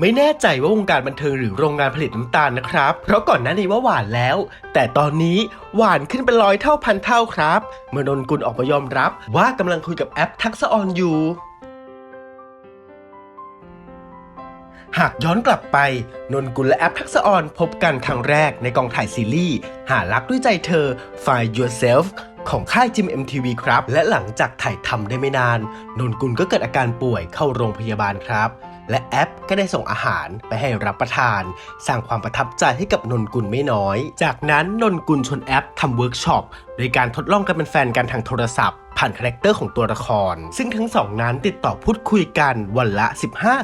ไม่แน่ใจว่าวงการบันเทิงหรือโรงงานผลิตน้ำตาลนะครับ เพราะก่อนหน้านี้ว่าหวานแล้ว แต่ตอนนี้หวานขึ้นเป็นร้อยเท่าพันเท่าครับ เมื่อนนกุลออกมายอมรับ ว่ากำลังคุยกับแอปทักษะออนอยู่หากย้อนกลับไป นนกุลและแอปทักษออนพบกันครั้งแรกในกองถ่ายซีรีส์หารักด้วยใจเธอ Find Yourself ของค่ายจิม MTV ครับ และหลังจากถ่ายทำได้ไม่นาน นนกุลก็เกิดอาการป่วยเข้าโรงพยาบาลครับ และแอปก็ได้ส่งอาหารไปให้รับประทาน สร้างความประทับใจให้กับนนกุลไม่น้อย จากนั้นนนกุลชวนแอปทำเวิร์กช็อปโดยการทดลองกันเป็นแฟนกันทางโทรศัพท์ ผ่านคาแรคเตอร์ของตัวละคร ซึ่งทั้งสองนั้นติดต่อพูดคุยกันวันละ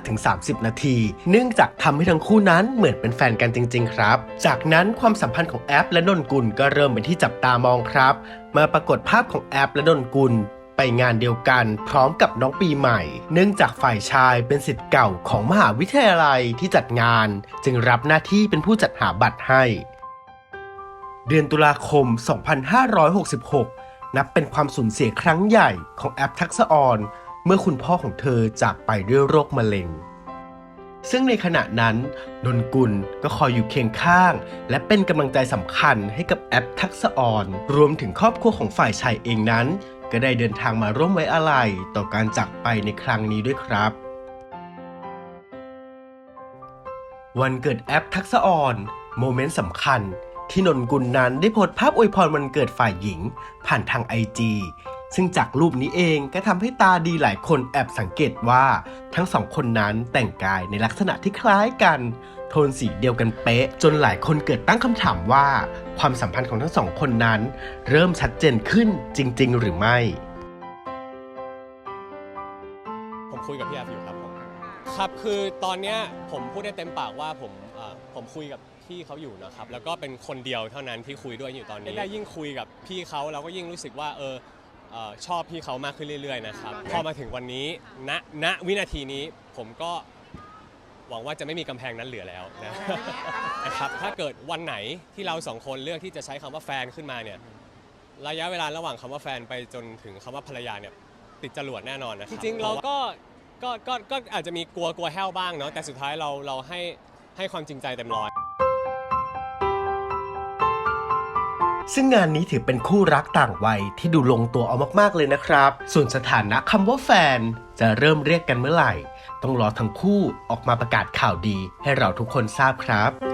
15-30 นาที เนื่องจากทำให้ทั้งคู่นั้นเหมือนเป็นแฟนกันจริง ๆ ครับ จากนั้นความสัมพันธ์ของแอปและนนกุลก็เริ่มเป็นที่จับตามองครับ มาปรากฏภาพของแอปและนนกุล ไปงานเดียวกัน พร้อมกับน้องปีใหม่ เนื่องจากฝ่ายชายเป็นสิทธิ์เก่าของมหาวิทยาลัยที่จัดงาน จึงรับหน้าที่เป็นผู้จัดหาบัตรให้ เดือนตุลาคม 2566 นับเป็นความสูญเสียครั้งใหญ่ของแอปทักษะออน เมื่อคุณพ่อของเธอจากไปด้วยโรคมะเร็งซึ่งในขณะนั้นนนกุลก็คอยอยู่เคียงข้าง และเป็นกำลังใจสำคัญให้กับแอปทักษะออน รวมถึงครอบครัวของฝ่ายชายเองนั้น ก็ได้เดินทางมาร่วมไว้อาลัยต่อการจากไปในครั้งนี้ด้วยครับ วันเกิดแอปทักษออน โมเมนต์สำคัญ ที่นนกุลนั้นได้โพสต์ภาพอวยพรวันเกิดฝ่ายหญิง ผ่านทางไอจีซึ่งจากรูปนี้เองก็ทำให้ตาดีหลายคนแอบสังเกตว่า ทั้งสองคนนั้นแต่งกายในลักษณะที่คล้ายกัน โทนสีเดียวกันเป๊ะ จนหลายคนเกิดตั้งคำถามว่า ความสัมพันธ์ของทั้งสองคนนั้น เริ่มชัดเจนขึ้นจริง ๆ หรือไม่ ผมคุยกับพี่แอฟอยู่ครับผมครับคือตอนเนี้ยผมพูดได้เต็มปากว่าผมเอ่อผมคุยกับพี่เขาอยู่นะครับ แล้วก็เป็นคนเดียวเท่านั้นที่คุยด้วยอยู่ตอนนี้ได้ยิ่งคุยกับพี่เขาเราก็ยิ่งรู้สึกว่าเออเอ่อชอบพี่เขามากขึ้นเรื่อยๆนะครับพอมาถึงวันนี้ณณวินาทีนี้ผมก็ หวังว่าจะไม่มีกำแพงนั้นเหลือแล้วนะ นะครับถ้าเกิดวันไหนที่เราสองคนเลือกที่จะใช้คำว่าแฟนขึ้นมาเนี่ยระยะเวลาระหว่างคำว่าแฟนไปจนถึงคำว่าภรรยาเนี่ยติดจรวดแน่นอนนะครับจริงๆเราก็ก็ก็ก็อาจจะมีกลัวกลัวแห้วบ้างเนาะแต่สุดท้ายเราเราให้ให้ความจริงใจเต็มร้อย ซึ่งงานนี้ถือเป็นคู่รักต่างวัยที่ดูลงตัวเอามากๆเลยนะครับ ส่วนสถานะคำว่าแฟน จะเริ่มเรียกกันเมื่อไหร่ ต้องรอทั้งคู่ออกมาประกาศข่าวดีให้เราทุกคนทราบครับ